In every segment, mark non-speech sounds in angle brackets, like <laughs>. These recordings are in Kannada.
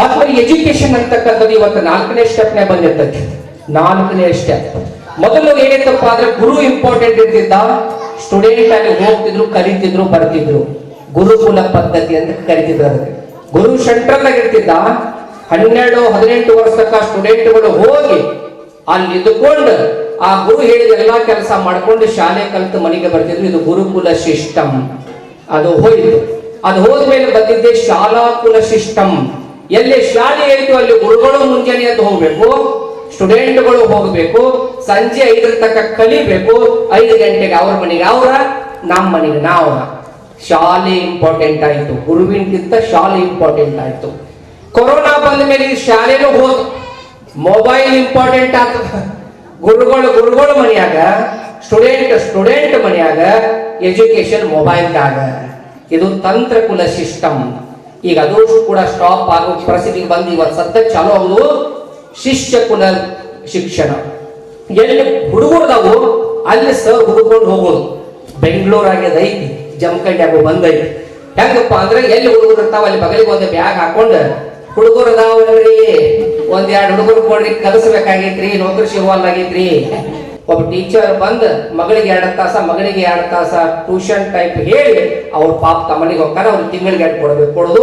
ಆದ್ಮೇಲೆ ಎಜುಕೇಶನ್ ಅಂತಕ್ಕಂಥದ್ದು ಇವತ್ತು ನಾಲ್ಕನೇ ಸ್ಟೆಪ್ನೇ ಬಂದಿರ್ತದೆ ನಾಲ್ಕನೇ ಸ್ಟೆಪ್. ಮೊದಲು ಏನಿತ್ತಪ್ಪ ಅಂದ್ರೆ ಗುರು ಇಂಪಾರ್ಟೆಂಟ್ ಇರ್ತಿದ್ದ ಸ್ಟೂಡೆಂಟ್ ಅಲ್ಲಿ ಹೋಗ್ತಿದ್ರು, ಕಲಿತಿದ್ರು, ಬರ್ತಿದ್ರು. ಗುರುಕುಲ ಪದ್ಧತಿ ಅಂತ ಕರಿತಿದ್ರು ಅದಕ್ಕೆ. ಗುರು ಸೆಂಟ್ರಲ್ ಆಗಿರ್ತಿದ್ದ ಹನ್ನೆರಡು, ಹದಿನೆಂಟು ವರ್ಷ ತನಕ ಸ್ಟೂಡೆಂಟ್ಗಳು ಹೋಗಿ ಅಲ್ಲಿ ಇದ್ದುಕೊಂಡು ಆ ಗುರು ಹೇಳಿದ ಎಲ್ಲಾ ಕೆಲಸ ಮಾಡ್ಕೊಂಡು ಶಾಲೆ ಕಲಿತು ಮನೆಗೆ ಬರ್ತಿದ್ರು. ಇದು ಗುರುಕುಲ ಸಿಸ್ಟಮ್ ಅದು ಹೋಯಿತು. ಅದು ಹೋದ್ಮೇಲೆ ಬಂದಿದ್ದೆ ಶಾಲಾ ಕುಲ ಸಿಸ್ಟಮ್ ಎಲ್ಲಿ ಶಾಲೆ ಐತು ಅಲ್ಲಿ ಗುರುಗಳು ಮುಂಜಾನೆ ಎದ್ದು ಹೋಗ್ಬೇಕು, ಸ್ಟೂಡೆಂಟ್ಗಳು ಹೋಗಬೇಕು, ಸಂಜೆ ಐದರ ತನಕ ಕಲಿಬೇಕು, ಐದು ಗಂಟೆಗೆ ಅವ್ರ ಮನೆಗೆ ಅವರ, ನಮ್ಮ ಮನೆಗೆ ನಾವ ಶಾಲೆ ಇಂಪಾರ್ಟೆಂಟ್ ಆಯ್ತು. ಗುರುವಿನಕ್ಕಿಂತ ಶಾಲೆ ಇಂಪಾರ್ಟೆಂಟ್ ಆಯ್ತು. ಕೊರೋನಾ ಬಂದ ಮೇಲೆ ಶಾಲೆನೂ ಹೋದ್ ಮೊಬೈಲ್ ಇಂಪಾರ್ಟೆಂಟ್ ಆಗ್ತದ ಗುರುಗಳು ಗುರುಗಳು ಮನೆಯಾಗ, ಸ್ಟೂಡೆಂಟ್ ಸ್ಟೂಡೆಂಟ್ ಮನೆಯಾಗ ಎಜುಕೇಶನ್ ಮೊಬೈಲ್ದಾಗ ಇದು ತಂತ್ರಕುಲ ಸಿಸ್ಟಮ್ ಈಗ ಅದು ಕೂಡ ಸ್ಟಾಪ್ ಆಗೋ ಪರಿಸ್ಥಿತಿಗೆ ಬಂದು ಇವತ್ತು ಸದ್ಯ ಚಾಲೂ ಆಗುದು ಶಿಷ್ಯ ಪುನರ್ ಶಿಕ್ಷಣ. ಎಲ್ಲಿ ಹುಡುಗರ್ದಾವು, ಅಲ್ಲಿ ಸರ್ ಹುಡುಕೊಂಡು ಹೋಗೋದು. ಬೆಂಗಳೂರಾಗ್ಯದ ಐತಿ ಆಗ ಬಂದೈತಿ ಹೆಂಗಪ್ಪ ಅಂದ್ರೆ ಎಲ್ಲಿ ಹುಡುಗರು ಇರ್ತಾವ, ಅಲ್ಲಿ ಬಗಲಿಗೆ ಒಂದು ಬ್ಯಾಗ್ ಹಾಕೊಂಡು ಹುಡುಗರು ಅದಾವಲ್ರಿ. ಒಂದ್ ಎರಡು ಹುಡುಗರು ಕೊಡ್ರಿ, ಕಲಿಸ್ಬೇಕಾಗೈತ್ರಿ, ನೌಕರಿ ಸಿಗುವಲ್ಲಾಗೈತ್ರಿ ಒಬ್ಬ ಟೀಚರ್ ಬಂದು ಮಗಳಿಗೆ ಎರಡು ತಾಸ, ಮಗನಿಗೆ ಎರಡು ತಾಸ ಟ್ಯೂಷನ್ ಟೈಪ್ ಹೇಳಿ ಅವ್ರ ಪಾಪ ತಮ್ಮನಿಗೆ ಹೋಗ್ತಾರೆ ಅವ್ರು ತಿಂಗಳಿಗೆ ಎರಡು ಕೊಡಬೇಕು. ಕೊಡೋದು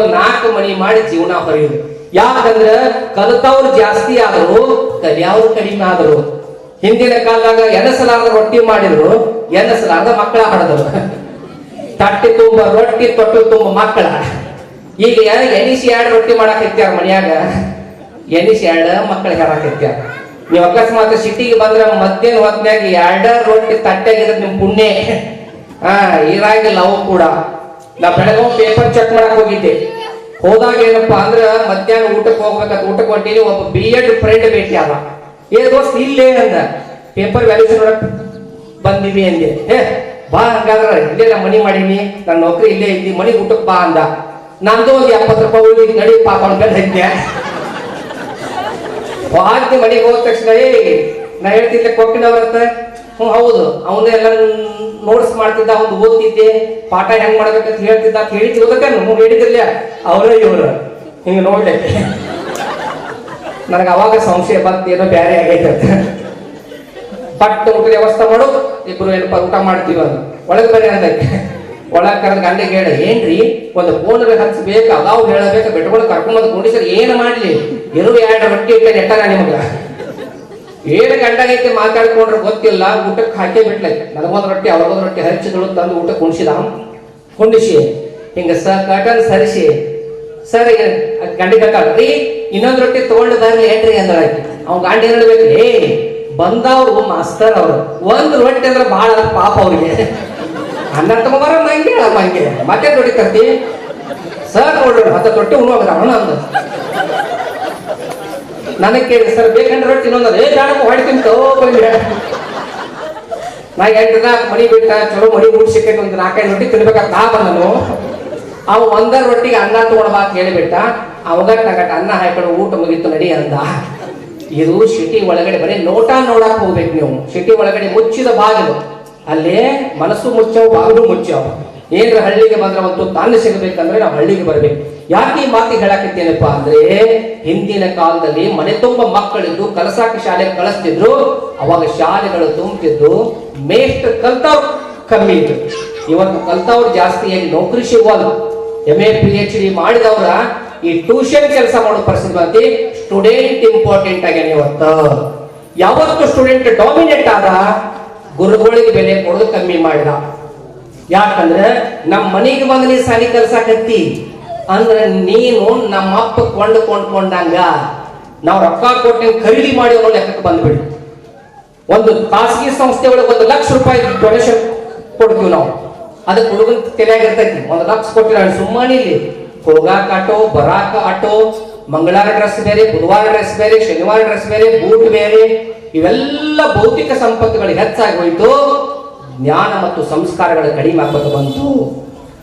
ಒಂದು ನಾಲ್ಕು ಮನಿ ಮಾಡಿ ಜೀವನ ಹೊರೆಯುವುದು ಯಾಕಂದ್ರೆ ಕಲಿತವ್ರು ಜಾಸ್ತಿ ಆದ್ರು, ಕಲಿಯವರು ಕಡಿಮೆ ಆದರು. ಹಿಂದಿನ ಕಾಲದಾಗ ಎನಸಲಾರದ ರೊಟ್ಟಿ ಮಾಡಿದ್ರು ಎನಸಲಾರದ ಮಕ್ಕಳ ಹಡದ್ರು. ತಟ್ಟಿ ತುಂಬ, ರೊಟ್ಟಿ ತೊಟ್ಟು ತುಂಬ ಮಕ್ಕಳ. ಈಗ ಎಣಿಸಿ ಎರಡು ರೊಟ್ಟಿ ಮಾಡಕ್ ಹತ್ಯಾರ ಮನ್ಯಾಗ? ಎನಿಸಿ ಎರಡು ಮಕ್ಕಳಿಗೆ ಹಾರಕ್ ಹತ್ಯಾರ ನೀವು ಅಕಸ್ಮಾತ್ ಸಿಟಿಗೆ ಬಂದ್ರೆ ಮಧ್ಯಾಹ್ನ ಹೊತ್ನ್ಯಾಗ ಎರಡ ರೊಟ್ಟಿ ತಟ್ಟಾಗಿರೋದು ನಿಮ್ ಪುಣ್ಯ. ಹಾ ಇರಾಗಿಲ್ಲ ಅವು ಕೂಡ. ನಾ ಬೆಳಗಾವ್ ಪೇಪರ್ ಚೆಕ್ ಮಾಡಕ್ ಹೋಗಿದ್ದೆ. ಹೋದಾಗ ಏನಪ್ಪಾ ಅಂದ್ರ ಮಧ್ಯಾಹ್ನ ಊಟಕ್ಕೆ ಹೋಗ್ಬೇಕಂತ ಊಟಕ್ಕೆ ಹೊಂಟೀನಿ, ಒಬ್ಬ ಬಿ ಎಡ್ ಫ್ರೆಂಡ್ ಭೇಟಿ ಅಲ್ಲ ಏ ದೋಸ್ತ್, ಇಲ್ಲೇ ಅಂದ. ಪೇಪರ್ ವ್ಯಾಲ್ಯೂಸ್ ನೋಡಕ್ ಬಂದಿವಿ ಅಂದೆ. ಏ ಬಾ ಹಂಗಾದ್ರ, ಇಲ್ಲೇ ನಾ ಮನಿ ಮಾಡೀನಿ ನನ್ನ ನೌಕರಿ ಇಲ್ಲೇ ಐತಿ ಮನಿ ಊಟಕ್ಕೆ ಬಾ ಅಂದ. ನಂದು ಒಂದು ಎಪ್ಪತ್ತು ರೂಪಾಯಿ ಹೋಗಿ ನಡಿ, ಪಾಪ ಅವ್ನ ವಾದ್ಯ ಮನೆಗೆ ಹೋದ ತಕ್ಷಣ, ಏ, ನಾ ಹೇಳ್ತಿದ್ದೆ ಕೊಟ್ಟಿನವ್ರಂತ ಹ್ಞೂ ಹೌದು ಅವನೇ ಎಲ್ಲ ನೋಟ್ಸ್ ಮಾಡ್ತಿದ್ದ, ಅವ್ನು ಓದ್ತಿದ್ದೆ, ಪಾಠ ಹೆಂಗ್ ಮಾಡ್ಬೇಕಂತ ಹೇಳ್ತಿದ್ದ, ಅಂತ ಹೇಳಿ ಓದಕ್ಕೆ ಹ್ಞೂ ಹೇಳಿದ್ರಲ್ಲ. ಅವರ ಇವರು. ಹಿಂಗೆ ನೋಡ್ಲೆ ನನಗೆ ಅವಾಗ ಸಂಶಯ ಬಂತು, ಏನೋ ಬ್ಯಾರೆ ಆಗೈತೆ ಅಂತ. ಬಟ್ ಊಟದ ವ್ಯವಸ್ಥೆ ಮಾಡು, ಇಬ್ರು ಏನಪ್ಪ ಊಟ ಮಾಡ್ತೀವಿ ಅದು ಒಳಗೆ ಬರೀ ಅಂದಕ್ಕೆ ಒಳಗೆ ಕರೆದ ಗಂಡಿಗೆ ಹೇಳ ಏನ್ರಿ? ಒಂದು ಫೋನ್ ಹಚ್ಚಬೇಕು ಅದಾವು ಹೇಳಬೇಕು ಬಿಟ್ಕೊಂಡು ಕರ್ಕೊಂಬಂದು ಕುಂಡಿಸರ್ ಏನು ಮಾಡ್ಲಿ? ಏನು ಎರಡು ರೊಟ್ಟಿ ಇಟ್ಟ ನೆಟ್ಟಾರ ನಿಮಗ? ಏನು ಗಂಡಗೈತೆ ಮಾತಾಡ್ಕೊಂಡ್ರೆ ಗೊತ್ತಿಲ್ಲ ಊಟಕ್ಕೆ ಹಾಕೇ ಬಿಟ್ಲೆ. ನನಗೊಂದು ರೊಟ್ಟಿ, ಅವ್ರಿಗೊಂದು ರೊಟ್ಟಿ ಹರಿಚಿದಳು ತಂದು ಊಟ ಕುಣಿಸಿದ ಕುಂಡಿಸಿ. ಹಿಂಗ ಸ, ಕಟನ್ ಸರಿಸಿ. ಸರ್ ಗಂಡಿ ಕಟ್ಟಿ ಇನ್ನೊಂದು ರೊಟ್ಟಿ ತಗೊಂಡು ಬರ್ಲಿ ಏನ್ರಿ? ಅಂದ್ರೆ ಅವ್ನ ಗಾಂಡಿ ಹೇಳ್ಬೇಕು ಏ ಬಂದವ್ರು ಮಾಸ್ತರ್ ಅವರು. ಒಂದು ರೊಟ್ಟಿ ಅಂದ್ರೆ ಬಹಳ ಪಾಪ ಅವ್ರಿಗೆ. ಅನ್ನ ಮಗರ ಮಂಗೆ ಮಂಗೆ ಮತ್ತೆ ದೊಡ್ಡ ತರ್ತಿ ಸರ್ ನೋಡ್ರಿ ಹತ್ತ ರೊಟ್ಟಿ ಉಣ್ಣೋಗ್ರ ಅವನ ಅಂದ. ನನಗೆ ಕೇಳಿ, ಸರ್, ಬೇಕಂದ್ರೆ ರೊಟ್ಟಿ ಇನ್ನೊಂದು ಏ ಬೇಡಪ್ಪ ಹೊಡಿತೀನಿ ತೋ ಬಂದ್ರೆ ನಾ ಎಂಟು ನಾಲ್ಕು ಮನಿ ಬಿಟ್ಟ, ಚಲೋ ಮನಿ ಸಿಕ್ಕೈತೆ ಒಂದು ನಾಲ್ಕೈದು ರೊಟ್ಟಿ ತಿನ್ಬೇಕಂತ ನಾ ಬಂದನು. ಅವ ಒಂದ ರೊಟ್ಟಿಗೆ ಅನ್ನ ತಗೊಳ್ಬಾ ಅಂತ ಹೇಳಿಬಿಟ್ಟ. ಅವಾಗ ತಗಟ್ ಅನ್ನ ಹಾಕೊಂಡು ಊಟ ಮುಗಿತ್ತು ನಡಿ ಅಂದ. ಇದು ಸಿಟಿ ಒಳಗಡೆ ಬರೀ ನೋಟ ನೋಡಕ್ ಹೋಗ್ಬೇಕು ನೀವು. ಸಿಟಿ ಒಳಗಡೆ ಮುಚ್ಚಿದ ಬಾಗಿಲು. ಅಲ್ಲೇ ಮನಸ್ಸು ಮುಚ್ಚವು ಬಾಗಿಲು ಮುಚ್ಚವು ಏನ್ರ ಹಳ್ಳಿಗೆ ಬಂದ್ರೆ ಒಂದು ತಾನು ಸಿಗಬೇಕಂದ್ರೆ ನಾವು ಹಳ್ಳಿಗೆ ಬರಬೇಕು. ಯಾಕೆ ಈ ಮಾತಿ ಹೇಳಕತ್ತೇನಪ್ಪ ಅಂದ್ರೆ, ಹಿಂದಿನ ಕಾಲದಲ್ಲಿ ಮನೆ ತುಂಬ ಮಕ್ಕಳಿದ್ದು, ಕಲಸಾಕ ಶಾಲೆಗೆ ಕಳಿಸ್ತಿದ್ರು, ಅವಾಗ ಶಾಲೆಗಳು ತುಂಬುತ್ತಿದ್ದು ಮೇಸ್ಟ್ ಕಲ್ತವ್ರು ಕಮ್ಮಿ ಇತ್ತು ಇವತ್ತು ಕಲ್ತವ್ರು ಜಾಸ್ತಿ ಏನು ನೌಕರಿ ಸಿಗುವಲ್ಲ M A P H D ಮಾಡಿದವ್ರ ಈ ಟ್ಯೂಷನ್ ಕೆಲಸ ಮಾಡೋ ಪರಿಸ್ಥಿತಿ ಬಂತಿ ಸ್ಟೂಡೆಂಟ್ ಇಂಪಾರ್ಟೆಂಟ್ ಆಗ್ಯಾನ ಇವತ್ತು? ಯಾವತ್ತು ಸ್ಟೂಡೆಂಟ್ ಡಾಮಿನೇಟ್ ಆದ? ಗುರುಗಳಿಗೆ ಬೆಲೆ ಕೊಡೋದು ಕಮ್ಮಿ ಮಾಡಿದ. ಯಾಕಂದ್ರೆ ನಮ್ಮ ಮನೆಗೆ ಬಂದು ನೀ ಸಾಲಿ ಕಲ್ಸಾಕತ್ತಿ. ಅಂದ್ರೆ ನೀನು ನಮ್ಮ ಅಪ್ಪ ಕೊಂಡು ಕೊಂಡ್ಕೊಂಡಂಗ ನಾವು ರೊಕ್ಕ ಕೊಟ್ಟು ಖರೀದಿ ಮಾಡಿ ಅನ್ನೋ ಲೆಕ್ಕಕ್ಕೆ ಬಂದ್ಬಿಡಿ. ಒಂದು ಖಾಸಗಿ ಸಂಸ್ಥೆ ಒಳಗೆ ಒಂದು ಲಕ್ಷ ರೂಪಾಯಿ ಡೊನೇಷನ್ ಕೊಡ್ತೀವಿ ನಾವು. ಅದಕ್ಕೆ ಹುಡುಗನ ತಲೆಯಾಗ ಇರ್ತೈತಿ. ಒಂದು ಲಕ್ಷ ಕೊಟ್ಟಿಲ್ಲ ಸುಮ್ಮನೆ ಇಲ್ಲಿ. ಹೋಗಾಕ ಆಟೋ, ಬರಾಕ ಆಟೋ, ಮಂಗಳವಾರ ಡ್ರೆಸ್ ಬೇರೆ, ಬುಧವಾರ ಡ್ರೆಸ್ ಬೇರೆ, ಶನಿವಾರ ಡ್ರೆಸ್ ಬೇರೆ ಬೂಟ್ ಬೇರೆ. ಇವೆಲ್ಲ ಭೌತಿಕ ಸಂಪತ್ತುಗಳು ಹೆಚ್ಚಾಗಿ ಹೋಯಿತು. ಜ್ಞಾನ ಮತ್ತು ಸಂಸ್ಕಾರಗಳು ಕಡಿಮೆ ಆಗ್ಬೋದು ಬಂತು.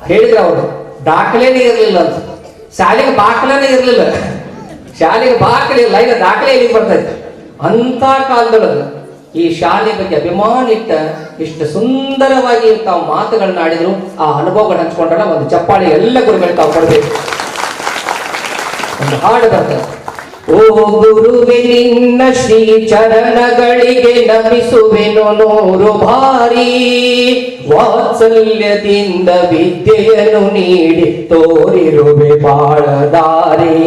ಹೇಳಿದ್ರೆ ಅವರು, ದಾಖಲೆನೇ ಇರಲಿಲ್ಲ ಅಂತ. ಶಾಲೆಗೆ ಬಾಕಲೇನೆ ಇರಲಿಲ್ಲ. ಶಾಲೆಗೆ ಬಾಕಲೆ ಇಲ್ಲ ಈಗ ದಾಖಲೆ ಎಲ್ಲಿಗೆ ಬರ್ತೈತೆ ಅಂತ ಕಾಲದೊಳಗೆ ಈ ಶಾಲೆ ಬಗ್ಗೆ ಅಭಿಮಾನ ಇಟ್ಟ ಇಷ್ಟು ಸುಂದರವಾಗಿ ತಾವು ಮಾತುಗಳನ್ನ ಆಡಿದ್ರು, ಆ ಅನುಭವಗಳನ್ನ ಹಂಚ್ಕೊಂಡ್ರೆ ಒಂದು ಚಪ್ಪಾಳೆ ಎಲ್ಲ ಗುರುಗಳು ತಾವು ಕೊಡಬೇಕು. ಒಂದು ಹಾಡು ಬರ್ತದೆ. ಓ ಗುರುವೆ ನಿನ್ನ ಶ್ರೀ ಚರಣಗಳಿಗೆ ನಮಿಸುವೆನು ನೂರು ಭಾರಿ ವಾತ್ಸಲ್ಯದಿಂದ ವಿದ್ಯೆಯನ್ನು ನೀಡಿ ತೋರಿರುವೆ ಬಾಳದಾರೆ.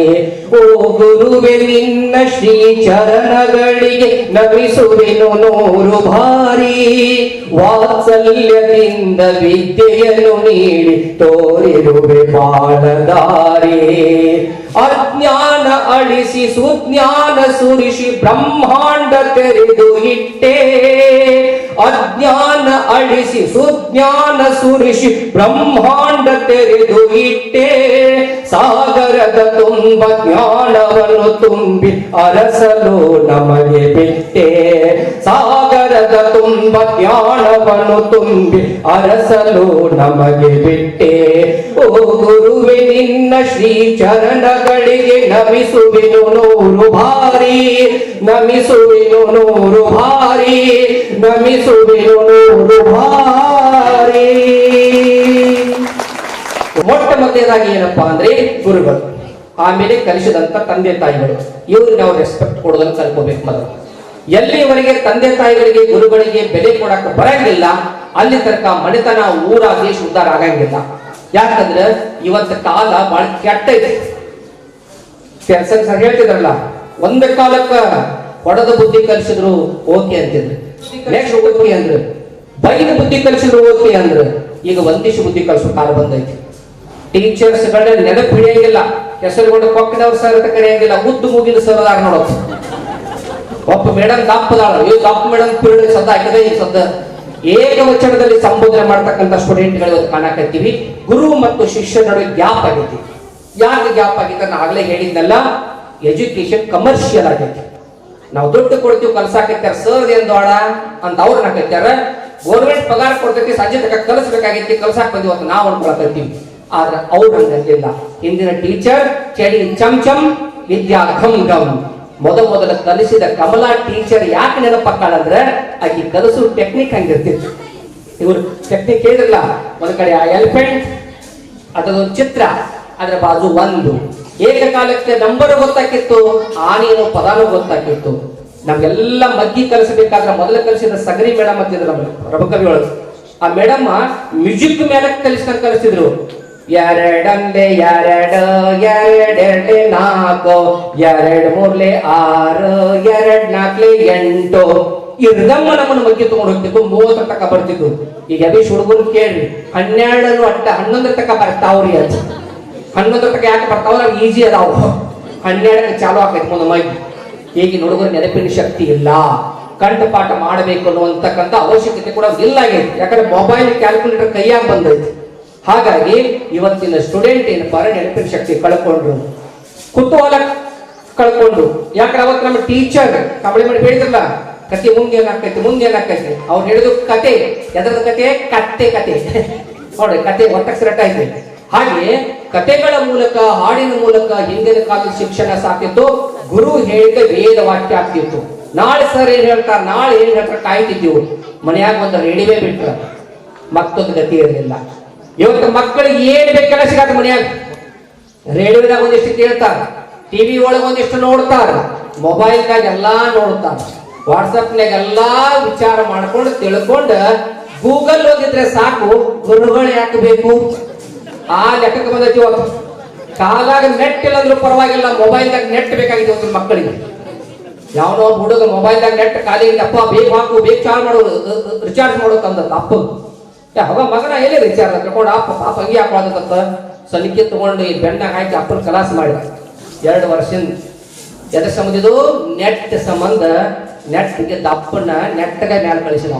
ಓ ಗುರುವೆ ನಿನ್ನ ಶ್ರೀ ಚರಣಗಳಿಗೆ ನಮಿಸುವೆನು ನೂರು ಭಾರಿ ವಾತ್ಸಲ್ಯದಿಂದ ವಿದ್ಯೆಯನ್ನು ನೀಡಿ ತೋರಿರುವೆ ಬಾಳದಾರೆ. ಅಜ್ಞಾನ ಅಳಿಸಿ ಸುಜ್ಞಾನ ಸುರಿಸಿ ಬ್ರಹ್ಮಾಂಡ ತೆರೆದು ಇಟ್ಟೆ. ಅಜ್ಞಾನ ಅಳಿಸಿ ಸುಜ್ಞಾನ ಸುರಿಸಿ ಬ್ರಹ್ಮಾಂಡ ತೆರೆದು ಇಟ್ಟೆ. ಸಾಗರದ ತುಂಬ ಜ್ಞಾನವನ್ನು ತುಂಬಿ ಅರಸಲು ನಮಗೆ ಬಿಟ್ಟೆ. ಸಾಗರದ ತುಂಬ ಜ್ಞಾನವನ್ನು ತುಂಬಿ ಅರಸಲು ನಮಗೆ ಬಿಟ್ಟೆ. ಓ ಗುರುವೆ, ನಿನ್ನ ಶ್ರೀ ಚರಣಗಳಿಗೆ ನಮಿಸುವೆನು ನೂರು ಭಾರಿ ನಮಿಸುವೆನು ನೂರು ಭಾರಿ ನಮಿಸುವೆನು ನೂರು ಭಾರಿ ಮೊಟ್ಟ ಮೊದಲನೇದಾಗಿ ಏನಪ್ಪಾ ಅಂದ್ರೆ ಗುರುಗಳು, ಆಮೇಲೆ ಕಲಿಸಿದಂತ ತಂದೆ ತಾಯಿಗಳು, ಇವ್ರಿಗೆ ನಾವು ರೆಸ್ಪೆಕ್ಟ್ ಕೊಡೋದನ್ನು ಕಲ್ಕೋಬೇಕು ಮೊದಲು. ಎಲ್ಲಿವರೆಗೆ ತಂದೆ ತಾಯಿಗಳಿಗೆ ಗುರುಗಳಿಗೆ ಬೆಲೆ ಕೊಡಕ್ಕೆ ಬರಂಗಿಲ್ಲ, ಅಲ್ಲಿ ತನಕ ಮನೆತನ ಊರ ದೇಶ ಉದ್ದಾರ ಆಗಂಗಿಲ್ಲ. ಯಾಕಂದ್ರೆ ಇವತ್ತ ಕಾಲ ಬಹಳ ಕೆಟ್ಟ ಇದೆ. ಸರ್ ಹೇಳ್ತಿದ್ರಲ್ಲ, ಒಂದ ಕಾಲಕ್ಕ ಹೊಡೆದ ಬುದ್ಧಿ ಕಲಿಸಿದ್ರು ಓಕೆ ಅಂತಿದ್ರು. ನೆಕ್ಸ್ಟ್ ಓಕೆ ಅಂದ್ರೆ, ಬೈದ ಬುದ್ಧಿ ಕಲಿಸಿದ್ರು ಓಕೆ ಅಂದ್ರೆ, ಈಗ ಒಂದಿಷ್ಟು ಬುದ್ಧಿ ಕಲಿಸೋ ಕಾಲ ಬಂದೈತಿ. ಟೀಚರ್ಸ್ಗಳ ನೆನಪು ಹಿಡಿಯಂಗಿಲ್ಲ. ಹೆಸರುಗೊಂಡು ಕೊಕ್ಕದವ್ರ ಸರ್ ಅಂತ ಕರೆಯಂಗಿಲ್ಲ. ಮುದ್ದು ಮುಗಿದ ಸರ್ ಅದಾರ ನೋಡೋದು ಒಬ್ಬ ಮೇಡಮ್ ದಪ್ಪದಾಳ ಈ ದಪ್ಪ ಮೇಡಮ್ ಸದ್ದ ಹಾಕಿದೆ, ಈ ಸದ್ದ ಏಕವಚನದಲ್ಲಿ ಸಂಬೋಧನೆ ಮಾಡ್ತಕ್ಕಂಥ ಸ್ಟೂಡೆಂಟ್ಗಳು ಇವತ್ತು ಕಾಣಕತ್ತೀವಿ. ಗುರು ಮತ್ತು ಶಿಷ್ಯ ನಡುವೆ ಗ್ಯಾಪ್ ಆಗೈತಿ. ಯಾಕೆ ಗ್ಯಾಪ್ ಆಗೈತೆ ನಾನು ಆಗ್ಲೇ ಹೇಳಿದ್ನಲ್ಲ ಎಜುಕೇಶನ್ ಕಮರ್ಷಿಯಲ್ ಆಗೈತಿ. ನಾವು ದುಡ್ಡು ಕೊಡ್ತೀವಿ ಕಲ್ಸಾಕತ್ಯಾರ ಸರ್ ಏನ್ ದೊಡ ಅಂತ ಅವ್ರು ಹಾಕತ್ಯಾರ ಗೌರ್ಮೆಂಟ್ ಪಗಾರ ಕೊಡ್ತೈತಿ, ಸಂಜೆ ತನಕ ಕಲಿಸ್ಬೇಕಾಗೈತಿ ಕಲ್ಸಾಕ್ ಬಂದಿವಿ ಅಂತ ನಾವು ಅನ್ಕೊಳಕತ್ತೀವಿ. ಆದ್ರೆ ಅವ್ರು ಹಂಗಂಗಿಲ್ಲ ಹಿಂದಿನ ಟೀಚರ್ ಚಳಿ ಚಮ್ ಚಮ್ ವಿದ್ಯಾ ಮೊದ ಮೊದಲ ಕಲಿಸಿದ ಕಮಲಾ ಟೀಚರ್ ಯಾಕೆ ನೆನಪಕ್ಕಾಳಂದ್ರೆ ಆಕೆ ಕಲಸು ಟೆಕ್ನಿಕ್ ಹಂಗಿರ್ತಿತ್ತು. ಇವರು ಟೆಕ್ನಿಕ್ ಹೇಳಿದ್ರಲ್ಲ ಒಂದ್ ಕಡೆ ಆ ಎಲಿಫೆಂಟ್ ಅದೊಂದು ಚಿತ್ರ, ಅದರ ಬಾಜು ಒಂದು. ಏಕಕಾಲಕ್ಕೆ ನಂಬರ್ ಗೊತ್ತಾಕಿತ್ತು, ಆನೆಯನ್ನು ಪದಾನು ಗೊತ್ತಾಕಿತ್ತು. ನಮ್ಗೆಲ್ಲ ಮಗ್ಗಿ ಕಲಿಸಬೇಕಾದ್ರೆ ಮೊದಲು ಕಲಿಸಿದ ಸಗರಿ ಮೇಡಮ್ ಅಂತಿದ್ರು ನಮ್ಮ ರಬಕವಿ ಒಳಗೆ ಆ ಮೇಡಮ್ ಮ್ಯೂಸಿಕ್ ಮೇಲೆ ಕಲಿಸ್ಕೊಂಡು ಕಲಿಸಿದ್ರು ಎರಡಂದೆ ಎರಡು, ಎರಡೆರಡೆ ನಾಲ್ಕು, ಎರಡ್ ಮೂರ್ಲೆ ಆರು, ಎರಡ್ ನಾಲ್ಕಲೆ ಎಂಟು. ಇರ್ದಮ್ಮ ನಮ್ಮನ್ನ ಮಗ್ಗಿ ತಗೊಂಡು ಹೋಗ್ತಿತ್ತು ಮೂವತ್ತರ ತಕ ಬರ್ತಿದ್ದು ಈಗ ಅಭೀಶ್ ಹುಡುಗನ್ ಕೇಳ್ರಿ, ಹನ್ನೆರಡನ್ನು ಅಟ್ಟ ಹನ್ನೊಂದರ ತಕ ಬರ್ತಾವ್ರಿ ಅಂತ ಹನ್ನೊಂದರ ತಕ ಯಾಕೆ ಬರ್ತಾವ ಈಜಿ ಅದಾವ. ಹನ್ನೆರಡಕ್ಕೆ ಚಾಲು ಆಕೈತಿ ಮುಂದೆ ಮೈ ಈಗಿನ ಹುಡುಗರ ನೆನಪಿನ ಶಕ್ತಿ ಇಲ್ಲ. ಕಂಠಪಾಠ ಮಾಡಬೇಕು ಅನ್ನುವಂತಕ್ಕಂಥ ಅವಶ್ಯಕತೆ ಕೂಡ ಇಲ್ಲ ಆಗಿದೆ ಯಾಕಂದ್ರೆ ಮೊಬೈಲ್ ಕ್ಯಾಲ್ಕುಲೇಟರ್ ಕೈಯಾಗ ಬಂದೈತಿ. ಹಾಗಾಗಿ ಇವತ್ತಿನ ಸ್ಟೂಡೆಂಟ್ ಏನಪ್ಪ ನೆನಪಿನ ಶಕ್ತಿ ಕಳ್ಕೊಂಡ್ರು. ಕುತೂಹಲ ಕಳ್ಕೊಂಡ್ರು. ಯಾಕಂದ್ರೆ ಅವತ್ತು ನಮ್ಮ ಟೀಚರ್ ಕಬಳಿ ಮಾಡಿ ಹೇಳಿದ್ರಲ್ಲ ಕತೆ ಮುಂದೆ ಏನಾಕೈತಿ ಮುಂದೆ ಏನಾಕೈತಿ ಅವ್ರು ಹೇಳಿದ್ರು ಕತೆ ಎದರದ ಕತೆ ಕತ್ತೆ, ಕತೆ. ನೋಡಿ, ಕತೆ ಒತ್ತಕ್ಷರಟ ಇದೆ. ಹಾಗೆ ಕತೆಗಳ ಮೂಲಕ, ಹಾಡಿನ ಮೂಲಕ ಹಿಂದಿನ ಕಾಲದ ಶಿಕ್ಷಣ ಸಾಕಿತ್ತು ಗುರು ಹೇಳಿದ ವೇದ ವಾಕ್ಯ ಆಗ್ತಿತ್ತು. ನಾಳೆ ಸರ್ ಏನ್ ಹೇಳ್ತಾರ, ನಾಳೆ ಏನ್ ಹೇಳ್ತಾರ ಕಾಯ್ತಿದ್ದೀವಿ. ಮನೆಯಾಗ ಒಂದು ರೇಡಿವೇ ಬಿಟ್ರ. ಮತ್ತೊಂದು ಗತಿ ಇರಲಿಲ್ಲ. ಇವತ್ತು ಮಕ್ಕಳಿಗೆ ಏನ್ ಬೇಕೆಲ್ಲ ಸಿಗತ್ತೆ ಮನ್ಯಾಗ. ರೇಡಿಯೋದಾಗ ಒಂದಿಷ್ಟು ಕೇಳ್ತಾರ, ಟಿವಿ ಒಳಗೆ ಒಂದಿಷ್ಟು ನೋಡ್ತಾರ ಮೊಬೈಲ್ನಾಗ ಎಲ್ಲಾ ನೋಡ್ತಾರ ವಾಟ್ಸಪ್ನಾಗ ಎಲ್ಲಾ ವಿಚಾರ ಮಾಡ್ಕೊಂಡು ತಿಳ್ಕೊಂಡು ಗೂಗಲ್ ಓದಿದ್ರೆ ಸಾಕು, ಗುರುಗಳು ಯಾಕೆ ಬೇಕು? ಆ ಲೆಕ್ಕಕ್ಕೆ ಬಂದೈತಿ ಇವತ್ತು. ಕಾಲಾಗ ನೆಟ್ ಇಲ್ಲ ಅಂದ್ರೂ ಪರವಾಗಿಲ್ಲ, ಮೊಬೈಲ್ದಾಗ ನೆಟ್ ಬೇಕಾಗಿದೆ ಒಂದು ಮಕ್ಕಳಿಗೆ. ಯಾವನೋ ಹುಡುಗ ಮೊಬೈಲ್ದಾಗ ನೆಟ್ ಖಾಲಿ ಅಪ್ಪ, ಬೇಗ ಹಾಕು, ಬೇಗ ಚಾರ್ಜ್ ಮಾಡೋದು ರಿಚಾರ್ಜ್ ಮಾಡೋದು ತಂದದ್ದು, ಅಪ್ಪ. ಯಾ, ಅವ ಮಗನ ಎಲ್ಲಿ ವಿಚಾರ? ತಗೊಂಡು ಅಪ್ಪ ಪಾಪ ಅಂಗಿ ಹಾಕೊಳ್ಳೋದತ್ತ ಸಲಿಕೆ ತಗೊಂಡು ಈ ಬೆಣ್ಣ ಹಾಕಿ ಅಪ್ಪನ ಕಲಾಸ ಮಾಡಿದ. ಎರಡು ವರ್ಷದಿಂದ ಎದ ಸಂಬಂಧ ಇದು ನೆಟ್ ಸಂಬಂಧ ನೆಟ್ಗೆ ದಪ್ಪನ ನೆಟ್ಟಗ ಮ್ಯಾಲ ಕಳಿಸಿದ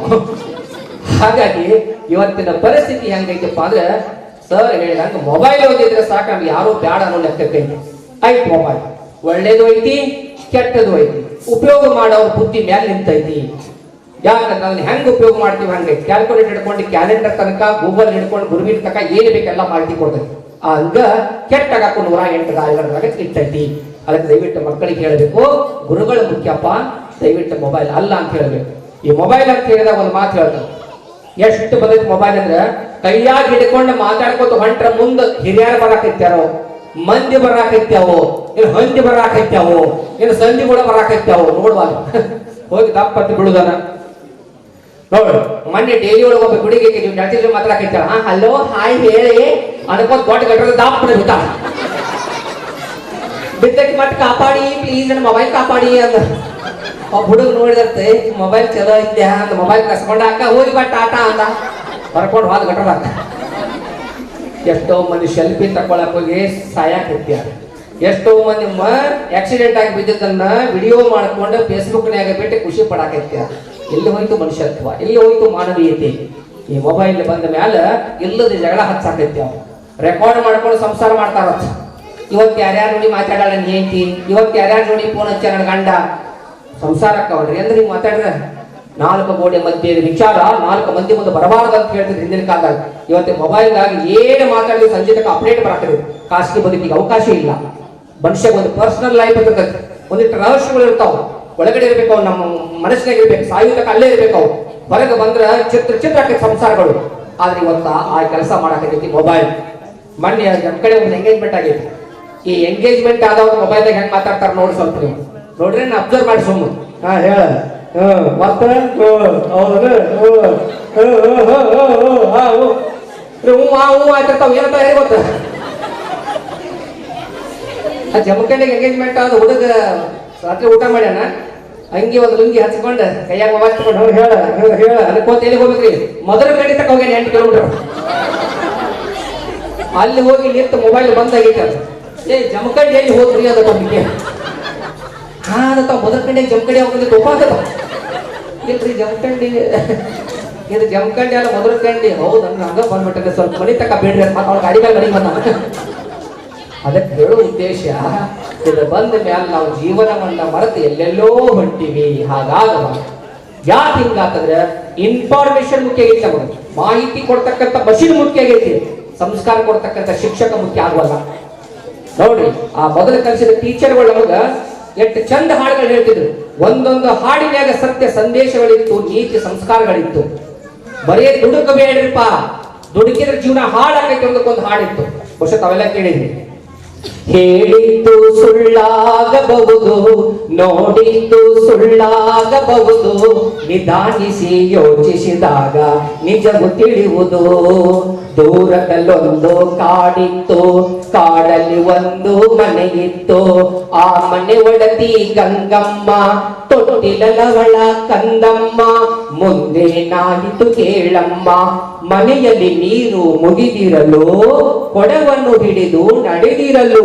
ಹಾಗಾಗಿ ಇವತ್ತಿನ ಪರಿಸ್ಥಿತಿ ಹೆಂಗೈತಪ್ಪ ಅಂದ್ರೆ ಸರ್ ಹೇಳಿದಂಗ ಮೊಬೈಲ್ ಓದಿದ್ರೆ ಸಾಕು ಯಾರು ಬ್ಯಾಡ ಅನ್ನೋ ಲೆಕ್ಕಕ್ಕೆ ಐತಿ. ಮೊಬೈಲ್ ಒಳ್ಳೇದು ಐತಿ ಕೆಟ್ಟದು ಐತಿ. ಉಪಯೋಗ ಮಾಡೋ ಬುದ್ಧಿ ಮ್ಯಾಲೆ ನಿಂತೈತಿ. ಯಾಕಂದ್ರೆ ಅದನ್ನ ಹೆಂಗೆ ಉಪಯೋಗ ಮಾಡ್ತೀವಿ, ಹಂಗೆ ಕ್ಯಾಲ್ಕುಲೇಟರ್ ಹಿಡ್ಕೊಂಡು ಕ್ಯಾಲೆಂಡರ್ ತನಕ ಗೂಗಲ್ ಹಿಡ್ಕೊಂಡು, ಗುರುವಿನ ತನಕ ಏನು ಬೇಕೆಲ್ಲ ಮಾಹಿತಿ ಕೊಡ್ತೈತಿ ಹಂಗ ಕೆಟ್ಟ ಹಾಕೊಂಡು ನೂರ ಎಂಟು ದಾರಿಗಳಾಗ ಇಟ್ಟೈತಿ. ಅದಕ್ಕೆ ದಯವಿಟ್ಟು ಮಕ್ಕಳಿಗೆ ಹೇಳಬೇಕು, ಗುರುಗಳು ಮುಖ್ಯಪ್ಪ, ದಯವಿಟ್ಟು ಮೊಬೈಲ್ ಅಲ್ಲ ಅಂತ ಹೇಳಬೇಕು. ಈ ಮೊಬೈಲ್ ಅಂತ ಹೇಳಿದಾಗ ಒಂದು ಮಾತು ಹೇಳ್ತಾರೆ ಎಷ್ಟು ಬಂದೈತಿ ಮೊಬೈಲ್ ಅಂದ್ರೆ, ಕೈಯಾಗ ಹಿಡ್ಕೊಂಡು ಮಾತಾಡ್ಕೊತ ಹೊಂಟ್ರ ಮುಂದೆ ಹಿರಿಯರು ಬರಾಕೈತ್ಯಾರೋ, ಮಂದಿ ಬರಾಕೈತ್ಯಾವೋ ಇನ್ನು ಹಂದಿ ಬರಾಕೈತ್ಯಾವೋ ಇನ್ನು ಸಂಧಿ ಕೂಡ ಬರಾಕೈತ್ಯಾವು ನೋಡುವ <laughs> ಹೋಗಿ ದಪ್ಪತ್ತು ಬಿಡುದನ. ನೋಡು ಮೊನ್ನೆ ಡೈಲಿ ಒಳಗೆ ಒಬ್ಬ ಹುಡುಗಿ ನೀವು ನಡೆಸಿದ್ರೆ ಮಾತಾಡಕೈತಾಳ ಹಾ ಹಲೋ ಹಾಯ್ ಹೇಳಿ. ಅನ್ಕೋತ ದೊಡ್ಡ ಗಟ್ಟದ ದಾಪನ ಬಿಟ್ಟ ಬಿದ್ದಕ್ಕೆ ಮತ್ತೆ ಕಾಪಾಡಿ ಪ್ಲೀಸ್ ನನ್ನ ಮೊಬೈಲ್ ಕಾಪಾಡಿ ಅಂತ ಒಬ್ಬ ಹುಡುಗ ನೋಡಿದತ್ತೆ ಮೊಬೈಲ್ ಚಲೋ ಐತೆ ಅಂತ ಮೊಬೈಲ್ ಕಸ್ಕೊಂಡ ಹೋಗಿ ಬಟ್ ಆಟ ಅಂದ. ಬರ್ಕೊಂಡು ಹೋದ ಗಟ್ಟದ ಎಷ್ಟೋ ಮಂದಿ ಸೆಲ್ಫಿ ತಕೊಳಕ್ ಹೋಗಿ ಸಾಯಕ್ ಎಷ್ಟೋ ಮಂದಿ ಆಕ್ಸಿಡೆಂಟ್ ಆಗಿ ಬಿದ್ದಿದ್ದನ್ನ ವಿಡಿಯೋ ಮಾಡ್ಕೊಂಡು ಫೇಸ್ಬುಕ್ನ್ಯಾಗ ಬಿಟ್ಟು ಖುಷಿ ಪಡಾಕೈತ್ಯಾರ ಎಲ್ಲಿ ಹೋಯ್ತು ಮನುಷ್ಯತ್ವ ಎಲ್ಲಿ ಹೋಯ್ತು ಮಾನವೀಯತೆ? ಈ ಮೊಬೈಲ್ ಬಂದ ಮ್ಯಾಲ ಎಲ್ಲದ ಜಗಳ ಹಚ್ಚಾಕೈತಿ ಅವ ರೆಕಾರ್ಡ್ ಮಾಡ್ಕೊಂಡು ಸಂಸಾರ ಮಾಡ್ತಾರ ಇವತ್ತು ಯಾರ್ಯಾರು ನೋಡಿ ಮಾತಾಡಲ್ಲ ನಿಯಂತಿ ಇವತ್ತು ಯಾರ್ಯಾರು ನೋಡಿ ಫೋನ್ ಹಚ್ಚ ನನ್ನ ಗಂಡ? ಸಂಸಾರಕ್ಕೆ ಅವ್ರಿ. ಅಂದ್ರೆ ನೀವು ಮಾತಾಡಿದ್ರೆ ನಾಲ್ಕು ಗೋಡೆ ಮಧ್ಯೆ ವಿಚಾರ, ನಾಲ್ಕು ಮಂದಿ ಮುಂದೆ ಬರಬಾರದು ಅಂತ ಹೇಳ್ತಿದ್ರು ಹಿಂದಿನ ಕಾಲದಾಗ. ಇವತ್ತು ಮೊಬೈಲ್ಗಾಗಿ ಏನು ಮಾತಾಡಿದ್ರು ಸಂಜೆ ಅಪ್ಡೇಟ್ ಬರಾಕ್ತದೆ ಖಾಸಗಿ ಬದುಕಿಗೆ ಅವಕಾಶ ಇಲ್ಲ. ಮನುಷ್ಯ ಒಂದು ಪರ್ಸನಲ್ ಲೈಫ್ ಇರ್ತದೆ. ಒಂದಿಷ್ಟು ರಹಸ್ಯಗಳು ಇರ್ತಾವ. ಒಳಗಡೆ ಇರ್ಬೇಕು ಅವು ನಮ್ಮ ಮನಸ್ಸಿನಾಗ ಇರ್ಬೇಕು ಸಾಯುವುದಕ್ಕೆ ಅಲ್ಲೇ ಇರ್ಬೇಕು ಅವು ಹೊರಗೆ ಬಂದ್ರ ಚಿತ್ರ ಚಿತ್ರ ಸಂಸಾರಗಳು. ಆದ್ರೆ ಇವತ್ತ ಆ ಕೆಲಸ ಮಾಡಾಕೈತಿ ಮೊಬೈಲ್ ಮೊನ್ನೆ ನಮ್ಮ ಕಡೆ ಒಂದು ಎಂಗೇಜ್ಮೆಂಟ್ ಆಗೈತಿ ಈ ಎಂಗೇಜ್ಮೆಂಟ್ ಆದವ್ರು ಮೊಬೈಲ್ದಾಗ ಹೆಂಗ್ ಮಾತಾಡ್ತಾರ ನೋಡಿ ಸ್ವಲ್ಪ ನೀವು. ನೋಡ್ರಿ ನಾ ಅಬ್ಸರ್ವ್ ಮಾಡಿ ಸುಮ್ಮನೆ ಹಾ ಹೇಳ. ಮತ್ತ? ಹೌದು ಹ್ಞೂ ಆ ಹ್ಞೂ ಆಯ್ತಿರ್ತಾವ ಏನಂತ ಗೊತ್ತ? ಆ ಜಮಖಂಡಿಗೆ ಎಂಗೇಜ್ಮೆಂಟ್ ಆದ ಹುಡುಗ ರಾತ್ರಿ ಊಟ ಮಾಡ್ಯಾನ? ಹಂಗೆ ಒಂದು ಲುಂಗಿ ಹಚ್ಕೊಂಡು ಕೈಯಾಗ ತಗೊಂಡು ಅವ್ರು ಹೇಳ ಹೇಳ ಹೇಳ. ಅನ್ಕೋತ ಎಲ್ಲಿ ಹೋಗ್ಬೇಕ್ರಿ? ಮೊದಲ ಗಡಿ ತಕ ಹೋಗ್ಯಾನ ಎಂಟು ಕಿಲೋಮೀಟರ್ ಅಲ್ಲಿ ಹೋಗಿ ನಿಂತು ಮೊಬೈಲ್ ಬಂದಾಗೈತೆ ಏ, ಜಮಖಂಡಿ ಎಲ್ಲಿ ಹೋದ್ರಿ ಅದ ಬಂದಿಕೆ ಹಾ ಅದತ್ತ ಮೊದಲ ಕಂಡಿ, ಜಮಖಂಡಿ ಹೋಗಿದ್ದು ಆಗದ ಇಲ್ರಿ, ಜಮಖಂಡಿ. ಇದು ಜಮಖಂಡಿ ಅಲ್ಲ ಮೊದಲ ಕಂಡಿ. ಹೌದು ಅಂದ್ರೆ ಹಂಗ ಬಂದ್ಬಿಟ್ಟೆ ಸ್ವಲ್ಪ ಮನಿ ತಕ ಬೇಡ್ರಿ ಅಂತ ಗಾಡಿ ಮೇಲೆ ಅದಕ್ಕೆ ಹೇಳೋ ಉದ್ದೇಶ ಇದು ಬಂದ ಮೇಲೆ ನಾವು ಜೀವನವನ್ನ ಮರೆತು ಎಲ್ಲೆಲ್ಲೋ ಹೊಂಟಿವಿ. ಹಾಗಾಗಬಾರ್ದು ಯಾಕೆ ಹಿಂಗಾತಂದ್ರೆ ಇನ್ಫಾರ್ಮೇಶನ್ ಮುಖ್ಯ ಆಗೈತಿ ನಮಗೆ. ಮಾಹಿತಿ ಕೊಡ್ತಕ್ಕಂಥ ಮಷಿನ್ ಮುಖ್ಯ ಆಗೈತಿ. ಸಂಸ್ಕಾರ ಕೊಡ್ತಕ್ಕಂಥ ಶಿಕ್ಷಕ ಮುಖ್ಯ ಆಗುವಲ್ಲ. ನೋಡ್ರಿ, ಆ ಮೊದಲು ಕಲಿಸಿದ ಟೀಚರ್ಗಳು ನಮಗ ಎಷ್ಟು ಚಂದ ಹಾಡುಗಳು ಹೇಳ್ತಿದ್ರು. ಒಂದೊಂದು ಹಾಡಿನಾಗ ಸತ್ಯ ಸಂದೇಶಗಳಿತ್ತು, ನೀತಿ ಸಂಸ್ಕಾರಗಳಿತ್ತು. ಬರೇ ದುಡುಕಬೇಡ್ರಿಪ್ಪ. ದುಡುಕಿದ್ರೆ ಜೀವನ ಹಾಳಾಗೈತೆ ಒಂದಕ್ಕೊಂದು ಹಾಡಿತ್ತು. ಬಹುಶಃ ತಾವೆಲ್ಲ ಕೇಳಿದ್ರಿ. ಹೇಳಿದ್ದು ಸುಳ್ಳಾಗಬಹುದು, ನೋಡಿದ್ದು ಸುಳ್ಳಾಗಬಹುದು, ನಿಧಾನಿಸಿ ಯೋಚಿಸಿದಾಗ ನಿಜವು ತಿಳಿಯುವುದು. ದೂರದಲ್ಲೊಂದು ಕಾಡಿತ್ತು, ಕಾಡಲ್ಲಿ ಒಂದು ಮನೆಯಿತ್ತು. ಆ ಮನೆ ಒಡತಿ ಗಂಗಮ್ಮ ತೊಟ್ಟಿಲವಳ ಕಂದಮ್ಮ. ಮುಂದೆ ಮುಂದೇನಾಯಿತು ಕೇಳಮ್ಮ ಮನೆಯಲ್ಲಿ ನೀರು ಮುಗಿದಿರಲು, ಕೊಡವನ್ನು ಹಿಡಿದು ನಡೆದಿರಲು,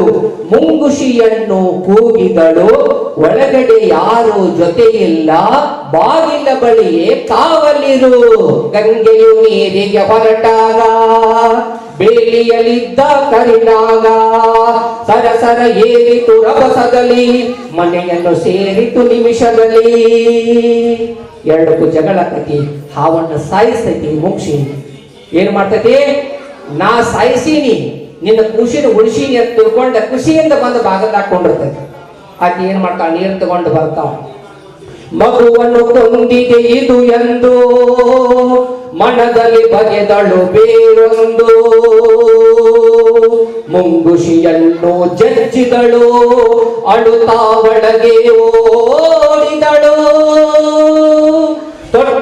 ಮುಂಗುಷಿಯನ್ನು ಕೂಗಿದಳು. ಒಳಗಡೆ ಯಾರು ಜೊತೆಯಿಲ್ಲ. ಬಾಗಿಲ ಬಳಿಯೇ ಕಾವಲಿರು ಗಂಗೆಯು ನೀರಿಗೆ ಹೊರಟಾಗ. ಬೇಲಿಯಲ್ಲಿದ್ದ ಕರಿನಾಗ ಸರಸರ ಏರಿತು ರಭಸದಲ್ಲಿ. ಮನೆಯನ್ನು ಸೇರಿತು ನಿಮಿಷದಲ್ಲಿ. ಎರಡಕ್ಕೂ ಜಗಳ ಕತಿ ಹಾವನ್ನ ಸಾಯಿಸ್ತೈತಿ ಮುಕ್ಷಿ ಏನ್ ಮಾಡ್ತೈತಿ? ನಾ ಸಾಯಿಸೀನಿ, ನಿನ್ನ ಖುಷಿನ ಉಳಿಸೀನಿ ಅಂತ ತಿಳ್ಕೊಂಡ ಖುಷಿಯಿಂದ ಬಂದು ಬಾಗಲ್ ಹಾಕೊಂಡಿರ್ತೈತಿ ಆಕೆ ಏನ್ ಮಾಡ್ತಾಳ? ನೀರು ತಗೊಂಡು ಬರ್ತಾವ ಮಗುವನ್ನು ಕೊಂದಿದೆ ಇದು ಎಂದು, ಮನದಲ್ಲಿ ಬಗೆದಳು ಬೇರೊಂದು. ಮುಂಗುಷಿಯನ್ನು ಜಜ್ಜಿದಳು ಅಳುತಾವಳಗೆ ಓಡಿದಳು.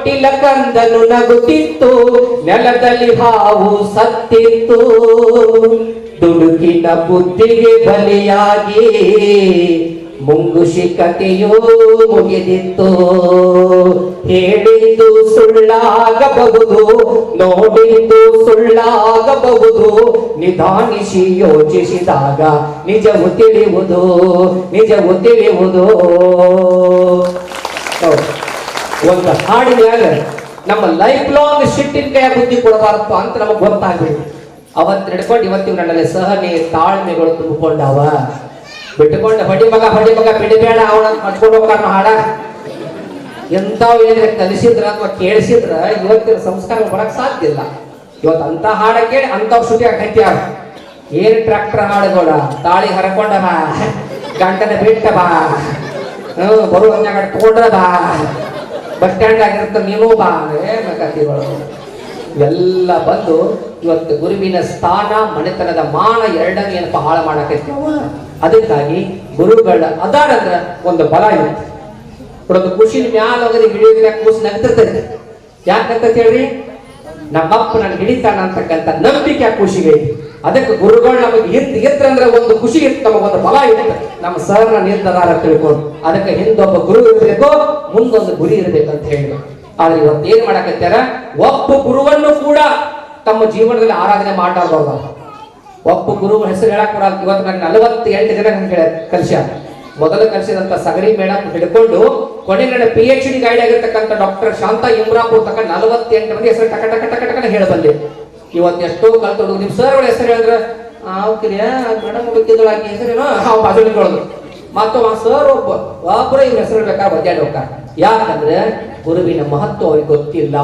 ತೊಟ್ಟಿಲ ಕಂದನು ನಗುತ್ತಿತ್ತು, ನೆಲದಲ್ಲಿ ಹಾವು ಸತ್ತಿತ್ತು. ದುಡುಕಿನ ಬುದ್ಧಿಗೆ ಬಲಿಯಾಗಿ ಮುಂಗುಷಿ ಕಥೆಯೂ ಮುಗಿದಿತ್ತು. ಹೇಳಿದ್ದು ಸುಳ್ಳಾಗಬಹುದು, ನೋಡಿದ್ದು ಸುಳ್ಳಾಗಬಹುದು, ನಿಧಾನಿಸಿ ಯೋಚಿಸಿದಾಗ ನಿಜವು ತಿಳಿಯುವುದು ನಿಜವು ತಿಳಿಯುವುದು. ಒಂದು ಹಾಡಿನ್ಯಾಗ ನಮ್ಮ ಲೈಫ್ ಲಾಂಗ್ ಶಿಟ್ಟಿನ ಕೈ ಬುದ್ಧಿ ಕೊಡಬಾರದು ಅಂತ ನಮಗೆ ಗೊತ್ತಾಗ್ಬೇಕು ಅವತ್ತು ನಡ್ಕೊಂಡು ಇವತ್ತಿನ ನನ್ನಲ್ಲಿ ಸಹನೆ, ತಾಳ್ಮೆಗಳು ತುಂಬಿಕೊಂಡವ. ಬಿಟ್ಟುಕೊಂಡು ಹೊಡಿ ಮಗ ಹೊಡಿ ಮಗ ಬಿಡಬೇಡ ಅವನ ಮಾಡ್ಕೊಂಡು ಹೋಗ್ತಾರ ಹಾಡ. ಎಂತಾವ್ ಏನ್ರಿ ಕಲಿಸಿದ್ರ ಅಥವಾ ಕೇಳಿಸಿದ್ರ ಇವತ್ತಿನ ಸಂಸ್ಕಾರ ಬರಕ್ ಸಾಧ್ಯ ಇಲ್ಲ. ಇವತ್ತು ಅಂತ ಹಾಡ ಕೇಳಿ ಅಂತಾವ್ ಶುಟಿ ಹಾಕ್ಯಾರ ಏನ್ ಟ್ರ್ಯಾಕ್ಟರ್ ನೋಡ ತಾಳಿ ಹರಕೊಂಡ ಬಾ. ಗಂಟನ ಬಿಟ್ಟ ಬಾ. ಹ್ಮ್ ಬರು ಹಂಗ ತಗೊಂಡ್ರ ಬಾ. ಬಸ್ ಸ್ಟ್ಯಾಂಡ್ ಆಗಿರ್ತ ನೀನು ಬಾ ಅಂದ್ರೆ ಎಲ್ಲ ಬಂದು ಇವತ್ತು ಗುರುವಿನ ಸ್ಥಾನ, ಮನೆತನದ ಮಾನ ಎರಡನೇ ಏನಪ್ಪ ಹಾಳು ಮಾಡಕೈತಿ? ಅದಕ್ಕಾಗಿ ಗುರುಗಳ ಅದಾಡಂದ್ರ ಒಂದು ಬಲ ಇರುತ್ತೆ ಒಂದು ಖುಷಿನ ಮ್ಯಾಲ ಹೋಗದೆ ಹಿಡಿಯೋದ್ರೆ ಖುಷಿ ನಗ್ತಿರ್ತೈತೆ ಯಾಕಂತ ಹೇಳ್ರಿ? ನಮ್ಮಪ್ಪ ನನ್ ಹಿಡಿತಾನ ಅಂತಕ್ಕಂಥ ನಂಬಿಕೆ ಖುಷಿಗೆ ಐತಿ ಅದಕ್ಕೆ ಗುರುಗಳು ನಮಗೆ ಎತ್ತಿ ಎತ್ತರ ಅಂದ್ರೆ ಒಂದು ಖುಷಿ ಇತ್ತು ಒಂದು ಬಲ ಇರುತ್ತೆ ನಮ್ಮ ಸರ್ನ ನಿರ್ಧಾರ ತಿಳ್ಕೊಂಡು ಅದಕ್ಕೆ ಹಿಂದೊಬ್ಬ ಗುರು ಇರಬೇಕು, ಮುಂದೊಂದು ಗುರಿ ಇರಬೇಕಂತ ಹೇಳಿದ್ರು. ಆದ್ರೆ ಇವತ್ತು ಏನ್ ಮಾಡಕತ್ತಾರ ಒಬ್ಬ ಗುರುವನ್ನು ಕೂಡ ತಮ್ಮ ಜೀವನದಲ್ಲಿ ಆರಾಧನೆ ಮಾಡಬಾರ್ದು ಒಬ್ಬ ಗುರು ಹೆಸರು ಹೇಳಕ್ ಬರಲ್ಲ. ಇವತ್ತು ನನ್ಗೆ ನಲವತ್ತ ಎಂಟು ಜನ ಕಲಿಸ ಮೊದಲು ಕಲಿಸಿದಂತ ಸಗರಿ ಮೇಡಮ್ ಹಿಡ್ಕೊಂಡು, ಕೊನೆ ನನ್ನ ಪಿ ಎಚ್ ಡಿ ಗೈಡ್ ಆಗಿರ್ತಕ್ಕಂಥ ಡಾಕ್ಟರ್ ಶಾಂತಾ ಇಮ್ರಾಪುರ್ ತಕ್ಕ ನಲವತ್ತೆಂಟು ಮಂದಿ ಹೆಸರು ಟಕ ಟಕ ಟಕ ಟಕನ ಹೇಳಬಲ್ಲೆ ಇವತ್ತು ಎಷ್ಟೋ ಕಲ್ತು ನಿಮ್ ಸರ್ಗಳ ಹೆಸರು ಹೇಳಿದ್ರೆ ಅವ್ಕಿರಿಯ ಮೇಡಮ್ ಆಕೆ ಹೆಸರೇನೋ ಅವ್ ಬಾಜು ನಿಂತ್ಕೊಳ್ಳೋದು ಆ ಸರ್ ಒಬ್ಬ ಒಬ್ಬರ ಇವ್ರ ಹೆಸರು ಬೇಕಾದ್ರೆ ಒದ್ದಾಡಿ ಹೋಗ್ತಾರ ಯಾಕಂದ್ರೆ ಗುರುವಿನ ಮಹತ್ವ ಅವ್ರಿಗೆ ಗೊತ್ತಿಲ್ಲ.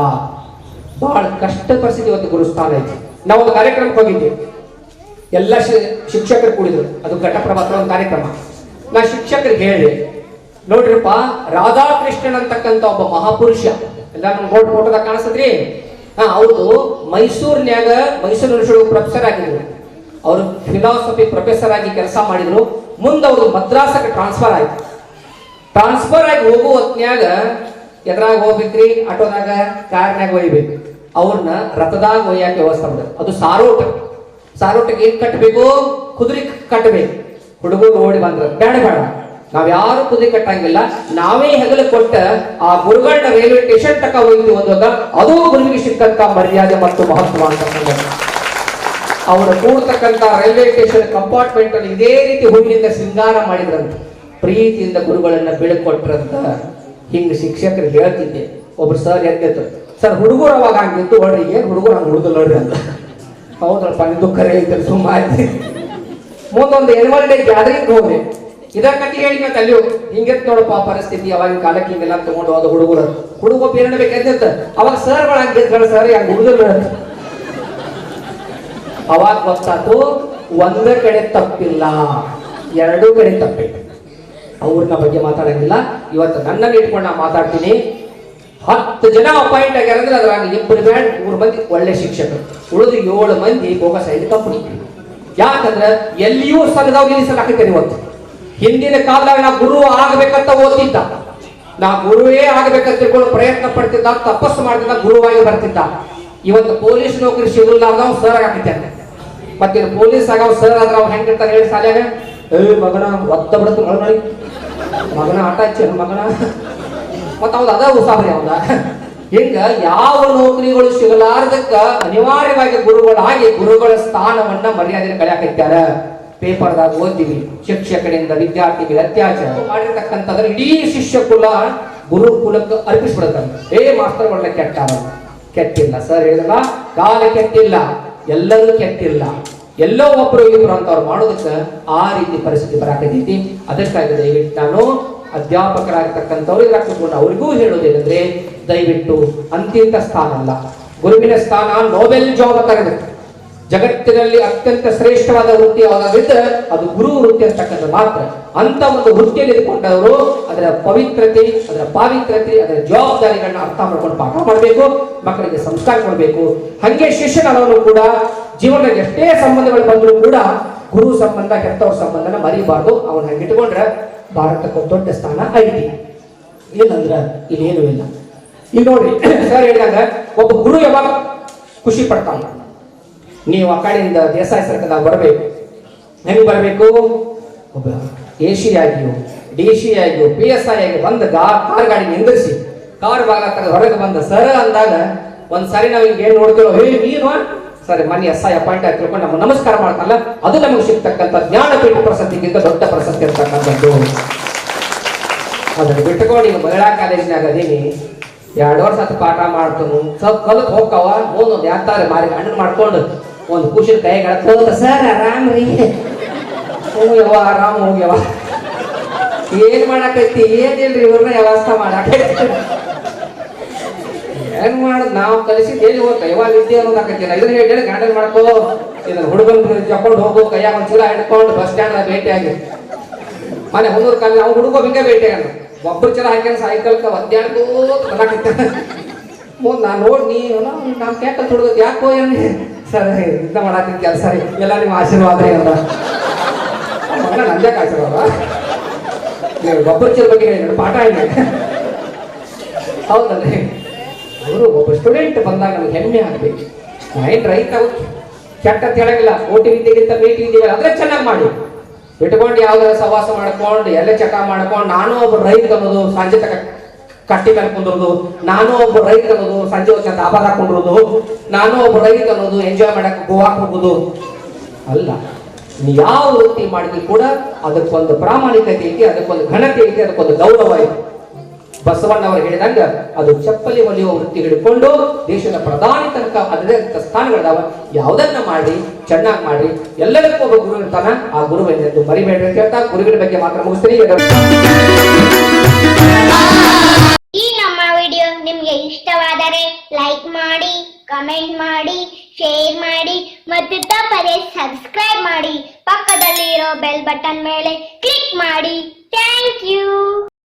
ಬಹಳ ಕಷ್ಟ ಪರಿಸ್ಥಿತಿ ಇವತ್ತು ಗುರುಸ್ಥಾನ ಐತಿ. ನಾವು ಒಂದು ಕಾರ್ಯಕ್ರಮಕ್ಕೆ ಹೋಗಿದ್ದೆ ಎಲ್ಲ ಶಿಕ್ಷಕರು ಕೂಡಿದ್ರು. ಅದು ಘಟಪ್ರಭಾ ಹತ್ರ ಒಂದು ಕಾರ್ಯಕ್ರಮ. ನಾ ಶಿಕ್ಷಕರಿಗೆ ಹೇಳಿದೆ ನೋಡ್ರಿಪ್ಪ, ರಾಧಾಕೃಷ್ಣನ್ ಅಂತಕ್ಕಂಥ ಒಬ್ಬ ಮಹಾಪುರುಷ. ಎಲ್ಲ ನಮ್ಗೆ ಫೋಟೋದಾಗ ಕಾಣಿಸ್ತದ್ರಿ? ಹಾ ಅವ್ರದ್ದು ಮೈಸೂರಿನ್ಯಾಗ ಮೈಸೂರು ಯೂನಿವರ್ಸಿಟಿ ಪ್ರೊಫೆಸರ್ ಆಗಿದ್ರು. ಅವರು ಫಿಲಾಸಫಿ ಪ್ರೊಫೆಸರ್ ಆಗಿ ಕೆಲಸ ಮಾಡಿದ್ರು. ಮುಂದೆ ಅವರು ಮದ್ರಾಸಕ್ಕೆ ಟ್ರಾನ್ಸ್ಫರ್ ಆಯ್ತು. ಟ್ರಾನ್ಸ್ಫರ್ ಆಗಿ ಹೋಗುವ ಹೊತ್ನ್ಯಾಗ ಎದ್ರಾಗ ಹೋಗ್ಬೇಕ್ರಿ? ಆಟೋದಾಗ ಕಾರ್ನಾಗ ಒಯ್ಬೇಕು. ಅವ್ರನ್ನ ರಥದಾಗ ಒಯ್ಯಾಕ ವ್ಯವಸ್ಥೆ ಮಾಡಿದ್ರು. ಅದು ಸಾರೋಟ. ಸಾರೋಟಕ್ಕೆ ಏನ್ ಕಟ್ಟಬೇಕು ಕುದುರೆ ಕಟ್ಟಬೇಕು ಹುಡುಗರು ಓಡಿ ಬಂದ್ರು. ಬೇಡ ಬೇಡ ನಾವ್ ಯಾರು ಕುದಿ ಕಟ್ಟಂಗಿಲ್ಲ, ನಾವೇ ಹೆಗಲು ಕೊಟ್ಟ ಆ ಗುರುಗಳನ್ನ ರೈಲ್ವೆ ಸ್ಟೇಷನ್ ತಕ ಹೋಯ್ತು ಒಂದಾಗ ಅದು ಗುರುವಿಗೆ ಸಿಕ್ಕಂತ ಮರ್ಯಾದೆ ಮತ್ತು ಮಹತ್ವ ಅಂತ. ಅವರು ಕೂಡ್ತಕ್ಕಂತ ರೈಲ್ವೆ ಸ್ಟೇಷನ್ ಕಂಪಾರ್ಟ್ಮೆಂಟ್ ಅಲ್ಲಿ ಇದೇ ರೀತಿ ಹೂವಿನಿಂದ ಶೃಂಗಾರ ಮಾಡಿದ್ರಂತ. ಪ್ರೀತಿಯಿಂದ ಗುರುಗಳನ್ನ ಬೀಳ್ಕೊಟ್ರಂತ ಹಿಂಗ ಶಿಕ್ಷಕರು ಹೇಳ್ತಿದ್ದೆ. ಒಬ್ರು ಸರ್ ಎದ್ದಿತ್ತು ಸರ್ ಹುಡುಗರು ಅವಾಗ ಹಂಗಿತ್ತು ಹೊಡ್ರಿ ಏನ್ ಹುಡುಗರು ಹಂಗ ಹುಡುಗ ನೋಡ್ರಿ ಅಂತ. ಹೌದಲ್ಪ ನಿಂದು ಕರೆ ಐತೆ ಸುಮ್ಮ ಮುಂದೊಂದು ಎನ್ವಲ್ ಡೇ ಗ್ಯಾದರಿಂಗ್ ಹೋಗ್ರಿ ಇದ ಕಟ್ಟಿ ಹೇಳಿ ಮತ್ತೆ ಅಲ್ಲಿ ಹಿಂಗೆತ್ ನೋಡಪ್ಪ ಪರಿಸ್ಥಿತಿ, ಅವಾಗಿನ ಕಾಲಕ್ಕೆ ಹಿಂಗೆಲ್ಲ ತಗೊಂಡು ಹೋದ ಹುಡುಗರು. ಹುಡುಗ ಬೇರೆ ಬೇಕಂತ ಅವಾಗ ಸರ್ಗಳು ಹಂಗೆ ಸರ್ ಹಂಗ ಹುಡುಗರು ಅವಾಗ ಗೊತ್ತಾತು, ಒಂದೇ ಕಡೆ ತಪ್ಪಿಲ್ಲ. ಎರಡೂ ಕಡೆ ತಪ್ಪಿಲ್ಲ. ಅವ್ರನ್ನ ಬಗ್ಗೆ ಮಾತಾಡಂಗಿಲ್ಲ. ಇವತ್ತು ನನ್ನನ್ನು ಇಟ್ಕೊಂಡು ನಾ ಮಾತಾಡ್ತೀನಿ. ಹತ್ತು ಜನ ಅಪಾಯಿಂಟ್ ಆಗ್ಯಾರ ಅಂದ್ರೆ ಅದ್ರಾಗ ಇಬ್ಬರು ಬ್ಯಾಂಡ್ ಮೂರು ಮಂದಿ ಒಳ್ಳೆ ಶಿಕ್ಷಕರು. ಉಳಿದು ಏಳು ಮಂದಿ ಬೋಗಸ್ ಐದು ಕಂಪನಿ ಯಾಕಂದ್ರೆ ಎಲ್ಲಿಯೂ ಸಂಘದವ್ರು ನಿಲ್ಲಿಸಲಾಕತ್ತೇನೆ ಇವತ್ತು ಹಿಂದಿನ ಕಾಲದಾಗ ನಾ ಗುರು ಆಗ್ಬೇಕಂತ ಓದ್ತಿದ್ದ. ನಾ ಗುರುವೇ ಆಗ್ಬೇಕಂತ ತಿಳ್ಕೊಂಡು ಪ್ರಯತ್ನ ಪಡ್ತಿದ್ದ, ತಪಸ್ಸು ಮಾಡ್ತಿದ್ದ, ಗುರುವಾಗಿ ಬರ್ತಿದ್ದ. ಇವತ್ತು ಪೊಲೀಸ್ ನೌಕರಿ ಸಿಗಲಾರ್ದವ್ ಸರ್ ಆಗಿದ್ದಾನೆ ಮತ್ತೆ ಪೊಲೀಸ್ ಆಗ ಸರ್ ಆದ್ರೆ ಅವ್ನು ಹೆಂಗಿರ್ತಾನೆ ಹೇಳಿ ಶಾಲ್ಯಾಗ ಏ ಮಗನ ಒತ್ತ ಬಿಡತ್ ನೋಡಿ. ಮಗನ ಆಟ ಹಚ್ಚಿ ಮಗನ. ಮತ್ತ ಅವ್ನು ಅದ ಉಸಾಬರಿ ಅವನ ಹಿಂಗ ಯಾವ ನೌಕರಿಗಳು ಸಿಗಲಾರ್ದಕ್ಕ ಅನಿವಾರ್ಯವಾಗಿ ಗುರುಗಳಾಗಿ ಗುರುಗಳ ಸ್ಥಾನವನ್ನ ಮರ್ಯಾದೆ ಕಳ್ಯಾಕತ್ಯಾರ. ಪೇಪರ್ದಾಗ ಓದ್ತೀವಿ ಶಿಕ್ಷಕರಿಂದ ವಿದ್ಯಾರ್ಥಿಗಳ ಅತ್ಯಾಚಾರ. ಮಾಡಿರ್ತಕ್ಕಂಥದ್ರ ಇಡೀ ಶಿಷ್ಯ ಕುಲ ಗುರು ಕುಲಕ್ಕೆ ಅರ್ಪಿಸ್ಬಿಡುತ್ತಂತ. ಏ ಒಳ್ಳೆ ಕೆಟ್ಟ ಕೆಟ್ಟಿಲ್ಲ ಸರ್ ಹೇಳಿದ್ರ ಕಾಲ ಕೆಟ್ಟಿಲ್ಲ, ಎಲ್ಲರೂ ಕೆಟ್ಟಿಲ್ಲ. ಎಲ್ಲೋ ಒಬ್ರು ಇಬ್ರು ಅಂತ ಅವ್ರು ಮಾಡೋದಕ್ಕೆ ಆ ರೀತಿ ಪರಿಸ್ಥಿತಿ ಬರಾಕತೈತಿ ಅದಕ್ಕಾಗಿ ದಯವಿಟ್ಟು ನಾನು ಅಧ್ಯಾಪಕರಾಗಿರ್ತಕ್ಕಂಥವ್ರು ಇದ್ರಾಗ ಅವರಿಗೂ ಹೇಳೋದೇನೆಂದ್ರೆ, ದಯವಿಟ್ಟು ಅಂತ್ಯಂತ ಸ್ಥಾನ ಅಲ್ಲ. ಗುರುವಿನ ಸ್ಥಾನ ನೋಬೆಲ್ ಜಾಬ್ ಕರೆದ. ಜಗತ್ತಿನಲ್ಲಿ ಅತ್ಯಂತ ಶ್ರೇಷ್ಠವಾದ ವೃತ್ತಿ ಯಾವ್ದಾದ್ರೆ ಅದು ಗುರು ವೃತ್ತಿ ಅಂತಕ್ಕಂಥ ಮಾತ್ರ. ಅಂತ ಒಂದು ವೃತ್ತಿಯಲ್ಲಿ ಇದ್ಕೊಂಡವರು ಅದರ ಪವಿತ್ರತೆ ಅದರ ಪಾವಿತ್ರತೆ ಅದರ ಜವಾಬ್ದಾರಿಗಳನ್ನ ಅರ್ಥ ಮಾಡ್ಕೊಂಡು ಪಾಠ ಮಾಡಬೇಕು ಮಕ್ಕಳಿಗೆ ಸಂಸ್ಕಾರ ಕೊಡಬೇಕು. ಹಂಗೆ ಶಿಷ್ಯನವರು ಕೂಡ ಜೀವನದ ಎಷ್ಟೇ ಸಂಬಂಧಗಳು ಬಂದರೂ ಕೂಡ ಗುರು ಸಂಬಂಧ ಕೆಟ್ಟವ್ರ ಸಂಬಂಧನ ಮರಿಬಾರ್ದು. ಅವನ ಹಂಗಿಟ್ಕೊಂಡ್ರೆ ಭಾರತಕ್ಕೆ ಒಂದು ದೊಡ್ಡ ಸ್ಥಾನ ಐತಿ ಏನಂದ್ರೆ? ಇಲ್ಲೇನೂ ಇಲ್ಲ. ಈಗ ನೋಡ್ರಿ ಸರ್ ಹೇಳಿದಾಗ ಒಬ್ಬ ಗುರು ಯಾವಾಗ ಖುಷಿ ಪಡ್ತಾನ? ನೀವು ಆ ಕಡೆಯಿಂದ ದೇಸಾಯಿ ಸರ್ಕಲ್ದಾಗ ಬರಬೇಕು. ಹೆಂಗ್ ಬರಬೇಕು? ಒಬ್ಬ. ಎ ಸಿ ಆಗಿಯೋ ಡಿ ಸಿ ಆಗಿಯೋ ಪಿ ಎಸ್ ಐ ಆಗಿ ಬಂದ ಗಾ ಕಾರ್ ಗಾಡಿ ನಿಂದಿರಿಸಿ. ಕಾರ್ ಭಾಗ ಹೊರಗೆ ಬಂದ ಸರ್ ಅಂದಾಗ ಒಂದ್ ಸಾರಿ ನಾವು ಹಿಂಗೆ ಏನ್ ನೋಡ್ತೀವೋ ಹೇ ನೀನು? ಸರಿ ಮನೆ ಎಸ್ ಐ ಅಪಾಯಿಂಟ್ ಆಗಿ ತಿಳ್ಕೊಂಡು ನಮ್ಗೆ ನಮಸ್ಕಾರ ಮಾಡ್ತಾನಲ್ಲ ಅದು ನಮಗೆ ಸಿಗ್ತಕ್ಕಂಥ ಜ್ಞಾನಪೀಠ ಪ್ರಶಸ್ತಿಗಿಂತ ದೊಡ್ಡ ಪ್ರಶಸ್ತಿ ಇರ್ತಕ್ಕಂಥದ್ದು ಅದನ್ನು ಬಿಟ್ಕೊಂಡು ಈಗ ಮಹಿಳಾ ಕಾಲೇಜಿನಾಗ ಅದೀನಿ. ಎರಡು ವರ್ಷ ಹತ್ತು ಪಾಠ ಮಾಡ್ತಾನು. ಸ್ವಲ್ಪ ಕಲಕ್ ಹೋಗ್ತಾವ ಒಂದು ಯಾತಾರೆ ಮಾರಿ ಅಣ್ಣ ಮಾಡ್ಕೊಂಡು ಒಂದು ಖುಷಿನ ಕೈಗಳ ಹೋದ ಸರ್, ಆರಾಮ್ ರೀ. ಹೋಗ್ಯವ, ಆರಾಮ್ ಹೋಗ್ಯವ. ಏನ್ ಮಾಡಕೈತಿ ಏನಿಲ್ರಿ ಇವ್ರನ್ನ ವ್ಯವಸ್ಥೆ ಮಾಡಾಕೈತಿ ಏನ್ ಮಾಡ್ ನಾವು ಕಲಿಸಿದ್ ಎಲ್ಲಿ ಹೋಗ್ತ ಯಾವಾಗ ವಿದ್ಯೆ ಅನ್ನೋದಾಕೈತಿಲ್ಲ ಇದನ್ನ ಹೇಳಿ ಗಾರ್ಡನ್ ಮಾಡ್ಕೋ. ಇದನ್ನ ಹುಡುಗನ್ ಜಕೊಂಡು ಹೋಗು ಕೈಯಾಗ ಒಂದ್ ಚೀಲ ಹಿಡ್ಕೊಂಡು ಬಸ್ ಸ್ಟ್ಯಾಂಡ್ ಭೇಟಿ ಆಗಿ ಮನೆ ಹುಡುಗರು ಕಾಲ ಅವ್ನು ಹುಡುಗ ಹಿಂಗೆ ಆಗ ಒಬ್ಬರು ಚೀಲ ಹಾಕ್ಯಾನ ಸಾಯಂಕಾಲಕ್ಕ ಒದ್ದಾಡ್ಕೋ ಬರಾಕತ್ತ ಮುಂದ್ ನಾನು ನೋಡಿ, ನೀನು ನಮ್ಮ ಕೆಟ್ಟ ಹುಡುಗ, ಯಾಕೋ ಏನ್ ಸರ್ ಇದ್ನ ಮಾಡಾಕಿನ ಕೆಲಸ ರೀ. ಎಲ್ಲ ನಿಮ್ಮ ಆಶೀರ್ವಾದ ರೀ ಅಂದ್ರ ಮಗ ನಂಜಕ್ಕೆ ಆಶೀರ್ವಾದ ಒಬ್ಬರ ಬಗ್ಗೆ ಹೇಳಿ ಪಾಠ ಇಲ್ಲ ಹೌದಲ್ರಿ. ಅವರು ಒಬ್ಬ ಸ್ಟೂಡೆಂಟ್ ಬಂದಾಗ ನಮ್ಗೆ ಹೆಮ್ಮೆ ಆಗ್ಬೇಕು. ರೈಟ್ ರೈತ ಕೆಟ್ಟ ಅಂತ ಹೇಳಂಗಿಲ್ಲ. ಓಟಿ ವಿದ್ಯೆಗಿಂತ ಮೇಟಿ ವಿದ್ಯೆ ಅಂದ್ರೆ ಚೆನ್ನಾಗಿ ಮಾಡಿ. ಬಿಟ್ಕೊಂಡು ಯಾವ್ದಾರ ಸವಾಸ ಮಾಡ್ಕೊಂಡು, ಎಲ್ಲ ಚಕ ಮಾಡ್ಕೊಂಡು, ನಾನು ಒಬ್ಬ ರೈತ ಅನ್ನೋದು ಸಾಂಜೆ ತಕ ಕಟ್ಟಿ ಮೇಲೆ ಕುಂದಿರೋದು ನಾನು ಒಬ್ಬ ರೈತ ಅನ್ನೋದು, ಸಂಜೆ ಹೊತ್ತು ದಾಬಾದ ಹಾಕೊಂಡಿರೋದು, ನಾನು ಒಬ್ಬ ರೈತ ಅನ್ನೋದು ಎಂಜಾಯ್ ಮಾಡಕ್ ಗೋವಾ ಹೋಗುದು. ಅಲ್ಲ ಯಾವ ವೃತ್ತಿ ಮಾಡಿದ್ರು ಕೂಡ ಅದಕ್ಕೊಂದು ಪ್ರಾಮಾಣಿಕತೆ ಐತಿ, ಅದಕ್ಕೊಂದು ಘನತೆ ಐತಿ, ಅದಕ್ಕೊಂದು ಗೌರವ ಐತಿ. ಬಸವಣ್ಣವರು ಹೇಳಿದಂಗ, ಅದು ಚಪ್ಪಲಿ ಒಲಿಯುವ ವೃತ್ತಿ ಹಿಡ್ಕೊಂಡು ದೇಶದ ಪ್ರಧಾನಿ ತನಕ ಅದೇ ಸ್ಥಾನಗಳಿದಾವ. ಯಾವುದನ್ನ ಮಾಡಿ ಚೆನ್ನಾಗಿ ಮಾಡಿ ಎಲ್ಲದಕ್ಕೂ ಒಬ್ಬ ಗುರು ಇರ್ತಾನ, ಆ ಗುರುವಿನ ಮರಿಬೇಡ್ರಿ ಅಂತ ಹೇಳ್ತಾ ಗುರುಗಳ ಬಗ್ಗೆ ಮಾತ್ರ ಮುಗಿಸ್ತೀನಿ. ನಿಮ್ಗೆ ಇಷ್ಟವಾದರೆ ಲೈಕ್ ಮಾಡಿ ಕಮೆಂಟ್ ಮಾಡಿ ಶೇರ್ ಮಾಡಿ, ಮತ್ತು ತಪ್ಪದೆ ಸಬ್ಸ್ಕ್ರೈಬ್ ಮಾಡಿ. ಪಕ್ಕದಲ್ಲಿ ಇರೋ ಬೆಲ್ ಬಟನ್ ಮೇಲೆ ಕ್ಲಿಕ್ ಮಾಡಿ. Thank you